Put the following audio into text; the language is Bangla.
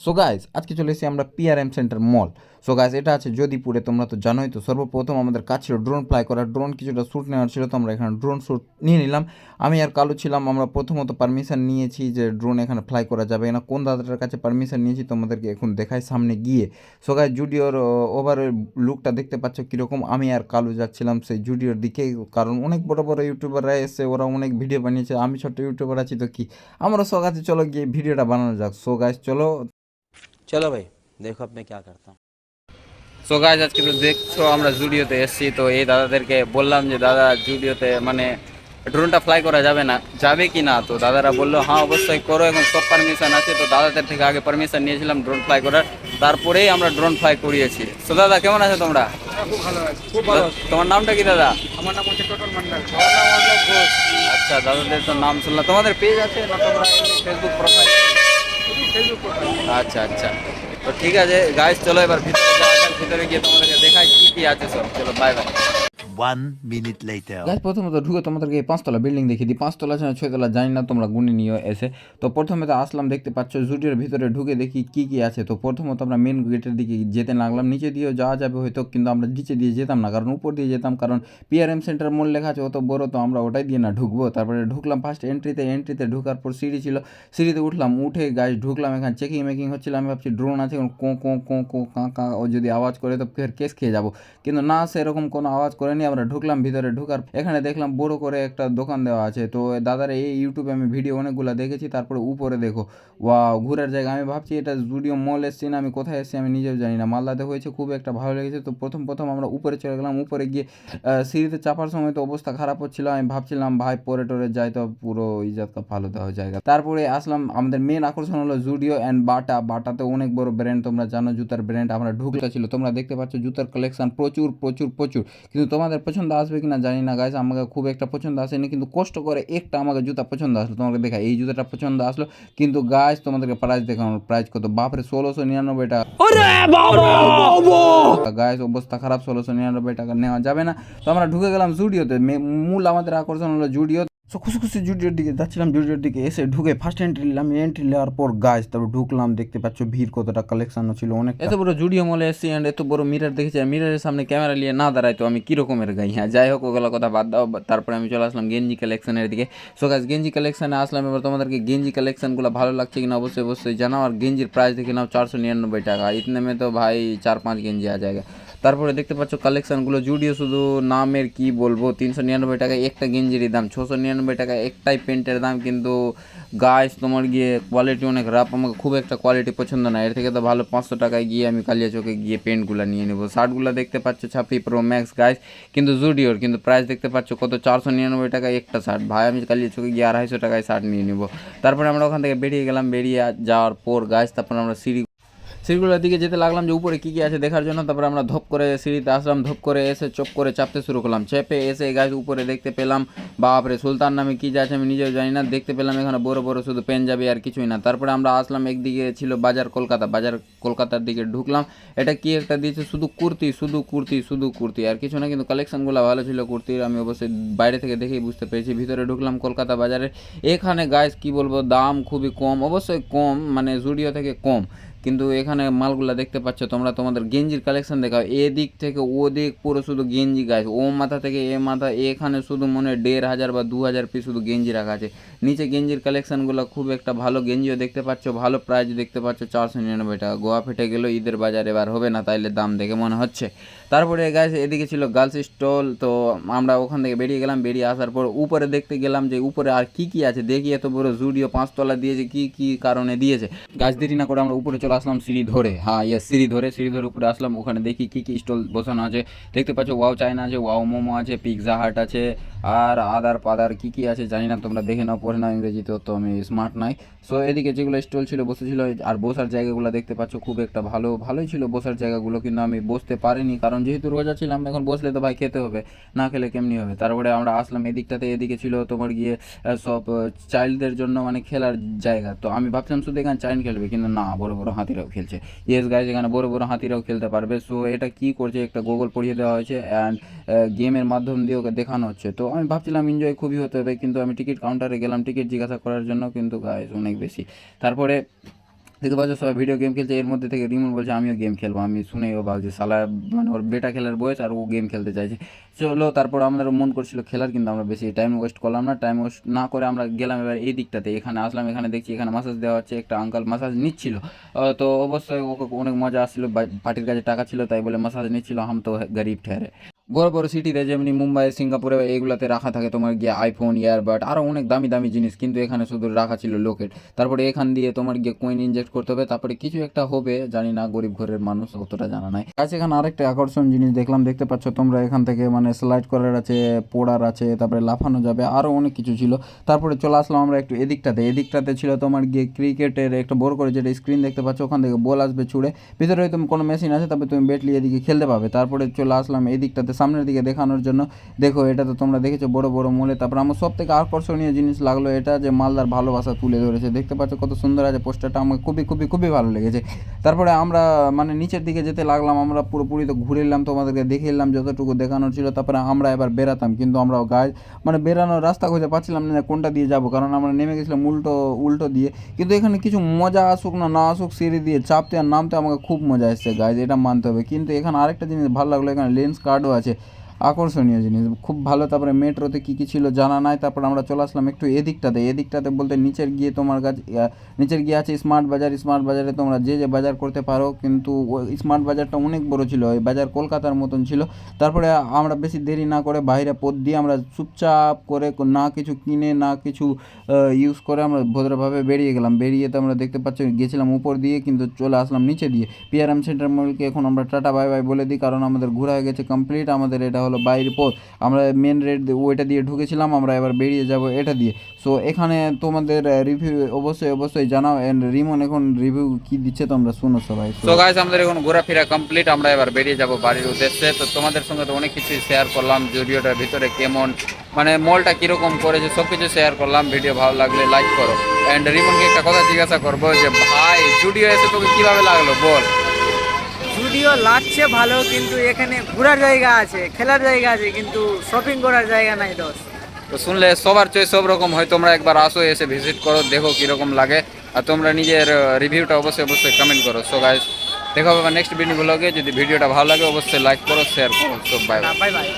সো গাইজ আজকে চলে এসেছি আমরা PRM centre mall so guys এটা আছে যদিপুরে তোমরা তো জানোই তো, সর্বপ্রথম আমাদের কাজ ছিল ড্রোন ফ্লাই করা ড্রোন কিছুটা শ্যুট নেওয়ার ছিল, তো আমরা এখানে ড্রোন শ্যুট নিয়ে নিলাম। আমি আর কালু ছিলাম, আমরা প্রথমত পারমিশন নিয়েছি যে ড্রোন এখানে ফ্লাই করা যাবে না কোন দাদাটার কাছে পারমিশন নিয়েছি তোমাদেরকে এখন দেখাই সামনে গিয়ে। সো গাইজ জুডিওর ওভার লুকটা দেখতে পাচ্ছ কীরকম। আমি আর কালু যাচ্ছিলাম সেই জুডিওর দিকে, কারণ অনেক বড় বড় ইউটিউবাররা এসে ওরা অনেক ভিডিও বানিয়েছে। আমি ছোট্ট ইউটিউবার আছি তো কি? আমরা সো গাছে চলো গিয়ে ভিডিওটা বানানো যাক। সো গাইজ চলো। চলো ভাই দেখো আপনি কে করতে সো গাইজ আজকে তো দেখছ আমরা জুডিওতে এসেছি তো এই দাদাদেরকে বললাম যে দাদা জুডিওতে মানে ড্রোনটা ফ্লাই করা যাবে না যাবে কি না? তো দাদারা বলল হ্যাঁ অবশ্যই করো এখন সব পারমিশন আছে। তো দাদাদের থেকে আগে পারমিশন নিয়েছিলাম ড্রোন ফ্লাই করার তারপরেই আমরা ড্রোন ফ্লাই করিয়েছি। তো দাদা কেমন আছো তোমরা? তোমার নামটা কি দাদা? আমার নাম হচ্ছে টোটন মন্ডল আচ্ছা দাদাদের তো নাম শুনলাম। তোমাদের পেজ আছে ফেসবুক প্রোফাইল আচ্ছা আচ্ছা। তো ঠিক আছে গাইজ চলো এবার ভিতরে যাওয়া যাক, ভিতরে গিয়ে তোমাদেরকে দেখাই কি কি আছে সব। চলো bye bye One minute later. গাছ প্রথমত ঢুকে তোমাদেরকে এই পাঁচতলা বিল্ডিং দেখিয়ে দিই পাঁচতলা আছে না ছয়তলা জানি না, তোমরা গুনে নিও এসে। তো প্রথমে তো আসলাম, দেখতে পাচ্ছ জুটির ভিতরে ঢুকে দেখি কি কি আছে। তো প্রথমত আমরা মেন গেটের দিকে যেতে লাগলাম, নিচে দিয়েও যাওয়া যাবে হয়তো, কিন্তু আমরা নিচে দিয়ে যেতাম না, কারণ উপর দিয়ে যেতাম, কারণ পিআরএম সেন্টার মূল লেখা আছে, অত বড় তো আমরা ওটাই দিয়ে না ঢুকবো। তারপরে ঢুকলাম ফার্স্ট এন্ট্রিতে এন্ট্রিতে ঢুকার পর সিঁড়ি ছিল। সিঁড়িতে উঠলাম, উঠে গাছ ঢুকলাম এখানে চেকিং মেকিং হচ্ছিল, আমি ভাবছি ড্রোন আছে, কো কো কো কো, কাঁ কাঁ, ও যদি আওয়াজ করে তো ফের কেস খেয়ে যাব। কিন্তু না, সেরকম কোনো আওয়াজ করেনি। আমরা ঢুকলাম, ভিতরে ঢুকার এখানে দেখলাম বড় করে একটা দোকান দেওয়া আছে। তো দাদার এই ইউটিউবে আমি ভিডিও অনেকগুলো দেখেছি, তারপরে উপরে দেখো ওয়া ঘুরার জায়গা। আমি ভাবছি এটা জুডিও মল এসছি না আমি কোথায় এসছি আমি নিজেও জানি না। মালদাতে হয়েছে, খুব একটা ভালো লেগেছে। তো প্রথম প্রথম আমরা উপরে চলে গেলাম, উপরে গিয়ে সিঁড়িতে চাপার সময় তো অবস্থা খারাপ হচ্ছিল। আমি ভাবছিলাম, ভাই, পরে টরে যাই তো পুরো ইজাত ভালো দেওয়া জায়গা। তারপরে আসলাম, আমাদের মেন আকর্ষণ হলো জুডিও অ্যান্ড বাটা বাটাতে অনেক বড় ব্র্যান্ড তোমরা জানো, জুতার ব্র্যান্ড আমরা ঢুকতে ছিল তোমরা দেখতে পাচ্ছ জুতার কালেকশন প্রচুর প্রচুর প্রচুর। কিন্তু তোমাদের পছন্দ আসবে কিনা জানি না গাইজ আমাকে খুব একটা পছন্দ আসেনি কিন্তু কষ্ট করে একটা আমাকে জুতা পছন্দ আসলো। তোমাকে দেখা এই জুতাটা পছন্দ আসলো। কিন্তু গাইজ তোমাদেরকে প্রাইস দেখানোর প্রাইস কত? বাপরে ষোলোশো নিরানব্বই টাকা। গাইজ অবস্থা খারাপ ষোলোশো নিরানব্বই টাকা নেওয়া যাবে না। তো আমরা ঢুকে গেলাম জুডিওতে। মূল আমাদের আকর্ষণ হলো জুডিও। সো খুশি খুশি জুডিওর দিকে যাচ্ছিলাম জুডিওর দিকে এসে ঢুকে ফার্স্ট এন্ট্রি নিলাম এন্ট্রি নেওয়ার পর গাছ তারপর ঢুকলাম, দেখতে পাচ্ছ ভিড় কতটা কালেকশনও ছিল অনেক এত বড় জুডিও মলে এসেছি অ্যান্ড এত বড় মিরার দেখেছি, আর মিরারের সামনে ক্যামেরা নিয়ে না দাঁড়াই তো আমি কীরকমের গাই? হ্যাঁ যাই হোক, ওগুলো কথা বাদ দাও বা- তারপরে আমি চলে আসলাম গেঞ্জি কালেকশনের দিকে। সো গাছ গেঞ্জি কালেকশনে আসলাম, এবার তোমাদেরকে গেঞ্জি কালেকশনগুলো ভালো লাগছে কিনা অবশ্যই অবশ্যই জানাও, আর গেঞ্জির প্রাইস দেখে নাও, চারশো নিরানব্বই টাকা। ইতনে মে তো ভাই চার পাঁচ গেঞ্জি আ জায়গা তারপরে দেখতে পাচ্ছ কালেকশনগুলো জুডিও শুধু নামের কি বলব, তিনশো নিরানব্বই টাকা একটা গেঞ্জির দাম, ছশো নিরানব্বই টাকা একটাই প্যান্টের দাম, কিন্তু গাছ তোমার গিয়ে কোয়ালিটি অনেক রাপ আমাকে খুব একটা কোয়ালিটি পছন্দ না। এর থেকে তো ভালো পাঁচশো টাকায় গিয়ে আমি কালিয়া চোখে গিয়ে প্যান্টগুলো নিয়ে নেব। শার্টগুলো দেখতে পাচ্ছ ছাপি প্রো ম্যাক্স গাইস কিন্তু জুডিওর কিন্তু প্রাইস দেখতে পাচ্ছ কত, চারশো নিরানব্বই টাকায় একটা শার্ট। ভাই, আমি কালিয়া চোখে গিয়ে আড়াইশো টাকায় শার্ট নিয়ে নেব। তারপরে আমরা ওখান থেকে বেরিয়ে গেলাম, বেরিয়ে যাওয়ার পর গাছ তারপর আমরা সিঁড়ি সিঁড়িগুলোর দিকে যেতে লাগলাম যে উপরে কী কী আছে দেখার জন্য, তারপরে আমরা ধপ করে সিঁড়িতে আসলাম, ধপ করে এসে চপ করে চাপতে শুরু করলাম। চেপে এসে গাছ উপরে দেখতে পেলাম, বাপরে সুলতান নামে কী যাচ্ছে আমি নিজেও জানি না, দেখতে পেলাম এখানে বড় বড় শুধু পেঞ্জাবি আর কিছুই না। তারপরে আমরা আসলাম একদিকে ছিল বাজার কলকাতা, বাজার কলকাতার দিকে ঢুকলাম। এটা কি একটা দিয়েছে? শুধু কুর্তি শুধু কুর্তি শুধু কুর্তি, আর কিছু না, কিন্তু কালেকশনগুলো ভালো ছিল কুর্তির, আমি অবশ্যই বাইরে থেকে দেখেই বুঝতে পেরেছি। ভিতরে ঢুকলাম কলকাতা বাজারে। এখানে গাছ কি বলব, দাম খুবই কম, অবশ্যই কম মানে জুডিও থেকে কম। কিন্তু এখানে মালগুলা দেখতে পাচ্ছ, তোমরা তোমাদের গেঞ্জির কালেকশন দেখাও। এদিক থেকে ও দিক পুরো শুধু গেঞ্জি গাছ ও মাথা থেকে এ মাথা, এখানে শুধু মনে দেড় হাজার বা দু হাজার পিস শুধু গেঞ্জি রাখা আছে। নিচে গেঞ্জির কালেকশনগুলো খুব একটা ভালো গেঞ্জিও দেখতে পাচ্ছ, ভালো প্রাইস দেখতে পাচ্ছ, চারশো নিরানব্বই টাকা। গোয়া ফেটে গেলেও ঈদের বাজার এবার হবে না, তাইলে দাম দেখে মনে হচ্ছে। তারপরে গাছ এদিকে ছিল গার্লস স্টল তো আমরা ওখান থেকে বেরিয়ে গেলাম। বেরিয়ে আসার পর উপরে দেখতে গেলাম যে উপরে আর কি কি আছে। দেখি এত বড় জুডিও পাঁচতলা দিয়েছে, কি কি কারণে দিয়েছে। গাছ দেরি না করে আমরা উপরে চলে। আসলাম সিঁড়ি ধরে। হ্যাঁ ইয়ে সিঁড়ি ধরে সিঁড়ি ধরে উপরে আসলাম। ওখানে দেখি কি কি স্টল বসানো আছে। দেখতে পাচ্ছ, ওয়াও চায়না আছে, ওয়াও মোমো আছে, পিৎজা হাট আছে, আর আদার পাদার কি কি আছে জানি না, তোমরা দেখে নাও, পড়ে নাও ইংরেজিতে তো আমি স্মার্ট নাই। সো এদিকে যেগুলো স্টল ছিল, বসেছিল আর বসার জায়গাগুলো দেখতে পাচ্ছ, খুব একটা ভালো, ভালোই ছিল বসার জায়গাগুলো, কিন্তু আমি বসতে পারিনি, কারণ যেহেতু রোজা ছিলাম, এখন বসলে তো ভাই খেতে হবে, না খেলে কেমনি হবে? তারপরে আমরা আসলাম এদিকটাতে, এদিকে ছিল তোমার গিয়ে সব চাইল্ডদের জন্য মানে খেলার জায়গা। তো আমি ভাবছিলাম শুধু এখানে চাইল্ড খেলবে, কিন্তু না, বড় বড় হাতিরাও খেলছে। ইয়েস গাইজ এখানে বড় বড় হাতিরাও খেলতে পারবে। সো এটা কি করছে? একটা গুগল পড়িয়ে দেওয়া হয়েছে অ্যান্ড গেমের মাধ্যম দিয়ে ওকে দেখানো হচ্ছে। তো আমি ভাবছিলাম এনজয় খুবই হতে হবে, কিন্তু আমি টিকিট কাউন্টারে গেলাম। টিকিট জিজ্ঞাসা করার জন্য কিন্তু গাইজ অনেক বেশি। তারপরে দেখতে পাচ্ছ সবাই ভিডিও গেম খেলছে। এর মধ্যে থেকে রিমন বলছে, আমিও গেম খেলব। আমি শুনেই ও ভাবছি সালা মানে ওর বেটা খেলার বয়স আর ও গেম খেলতে চাইছে। চলো, তারপর আমাদের মন করছিল খেলার, কিন্তু আমরা বেশি টাইম ওয়েস্ট করলাম না। টাইম ওয়েস্ট না করে আমরা গেলাম এবার এই দিকটাতে। এখানে আসলাম, এখানে দেখছি, এখানে মাসাজ দেওয়া হচ্ছে। একটা আঙ্কাল মাসাজ নিচ্ছিল। তো অবশ্যই ওকে অনেক মজা আসছিল। পার্টির কাছে টাকা ছিল, তাই বলে মাসাজ নিচ্ছিল। হাম তো গরিব ঠেরে। বড় বড় সিটিতে যেমনি মুম্বাই, সিঙ্গাপুরে এইগুলাতে রাখা থাকে তোমার গিয়ে আইফোন ইয়ারবাড আরও অনেক দামি দামি জিনিস। কিন্তু এখানে শুধু রাখা ছিল লোকের তারপরে এখান দিয়ে তোমার গিয়ে কয়েন ইনজেক্ট করতে হবে। তারপরে কিছু একটা হবে, জানি না, গরিব ঘরের মানুষ অতটা জানা নাই। আচ্ছা এখানে আরেকটা আকর্ষণ জিনিস দেখলাম, দেখতে পাচ্ছ তোমরা এখান থেকে মানে স্লাইড করার আছে, পোড়ার আছে, তারপরে লাফানো যাবে আরও অনেক কিছু ছিল। তারপরে চলে আসলাম আমরা একটু এদিকটাতে। এদিকটাতে ছিল তোমার গিয়ে ক্রিকেটের একটা বড় করে যেটা স্ক্রিন দেখতে পাচ্ছ, ওখান থেকে বল আসবে ছুড়ে। ভিতরে হয়তো কোনো মেশিন আছে তারপরে তুমি ব্যাটলি এদিকে খেলতে পাবে তারপরে চলে আসলাম এদিকটাতে সামনের দিকে দেখানোর জন্য। দেখো, এটা তো তোমরা দেখেছ, বড় বড় মূলে। তারপর আমার সব থেকে আকর্ষণীয় জিনিস লাগল এটা যে মালদার ভালোবাসা তুলে ধরেছে। দেখতে পাচ্ছ কত সুন্দর আছে পোস্টারটা, আমার খুবই খুবই খুবই ভালো লেগেছে। তারপরে আমরা মানে নিচের দিকে যেতে লাগলাম, আমরা পুরোপুরি তো ঘুরে এলাম, তোমাদেরকে দেখে এলাম যতটুকু দেখানোর ছিল। তারপরে আমরা এবার বেরাতাম কিন্তু আমরা গাছ মানে বেরানোর রাস্তা খুঁজে পাচ্ছিলাম না কোনটা দিয়ে যাব, কারণ আমরা নেমে গেছিলাম উল্টো উল্টো দিয়ে। কিন্তু এখানে কিছু মজা আসুক না না আসুক, সিঁড়ি দিয়ে চাপতে আর নামতে আমাকে খুব মজা এসছে গাছ এটা মানতে হবে। কিন্তু এখানে আরেকটা জিনিস ভালো লাগল, এখানে লেন্স কার্ডও আছে। 이 제. আকর্ষণীয় জিনিস। খুব ভালো, তারপরে মেট্রোতে কী কী ছিল জানা নাই, তারপর আমরা চলে আসলাম একটু এদিকটাতে। এদিকটাতে বলতে নিচের গিয়ে তোমার কাছে নিচের গিয়ে আছে স্মার্ট বাজার স্মার্ট বাজারে তোমরা যে যে বাজার করতে পারো, কিন্তু ওই স্মার্ট বাজারটা অনেক বড় ছিল, ওই বাজার কলকাতার মতন ছিল। তারপরে আমরা বেশি দেরি না করে বাইরে পথ দিয়ে আমরা চুপচাপ করে না কিছু কিনে, না কিছু ইউজ করে আমরা ভদ্রভাবে বেরিয়ে গেলাম। বেরিয়ে তো আমরা দেখতে পাচ্ছি, গেছিলাম উপর দিয়ে, কিন্তু চলে আসলাম নিচে দিয়ে। পিআরএম সেন্টার মলকে এখন আমরা টাটা বাই বাই বলে দিই, কারণ আমাদের ঘোরা হয়ে গেছে কমপ্লিট আমাদের এটা হলো বাইরের পথ আমরা মেন রেড ওইটা দিয়ে ঢুকেছিলাম, আমরা এবার বেরিয়ে যাব এটা দিয়ে। সো এখানে তোমাদের রিভিউ অবশ্যই অবশ্যই জানাও অ্যান্ড রিমন এখন রিভিউ কি দিচ্ছে তোমরা শুনো সবাই। তো গাইস আমাদের এখন ঘোরাফেরা কমপ্লিট আমরা এবার বেরিয়ে যাব বাড়ির উদ্দেশ্যে। তো তোমাদের সঙ্গে তো অনেক কিছুই শেয়ার করলাম, জুডিওটার ভিতরে কেমন মানে মলটা কীরকম করেছে সব কিছু শেয়ার করলাম। ভিডিও ভালো লাগলে লাইক করো। অ্যান্ড রিমনকে একটা কথা জিজ্ঞাসা করব যে, ভাই, জুডিও এসে তোকে কীভাবে লাগল? বল। যদিও লাগছে ভালো কিন্তু এখানে ঘোরার জায়গা আছে খেলার জায়গা আছে কিন্তু শপিং করার জায়গা নাই দোষ তো শুনলে সবার চয়েস সব রকম হয় তোমরা একবার আসো এসে ভিজিট করো দেখো কীরকম লাগে। আর তোমরা নিজের রিভিউটা অবশ্যই অবশ্যই কমেন্ট করো। সো গাইস দেখা হবে নেক্সট ভিডিও ব্লগে যদি ভিডিওটা ভালো লাগে অবশ্যই লাইক করো শেয়ার করো। সব বাই বাই বাই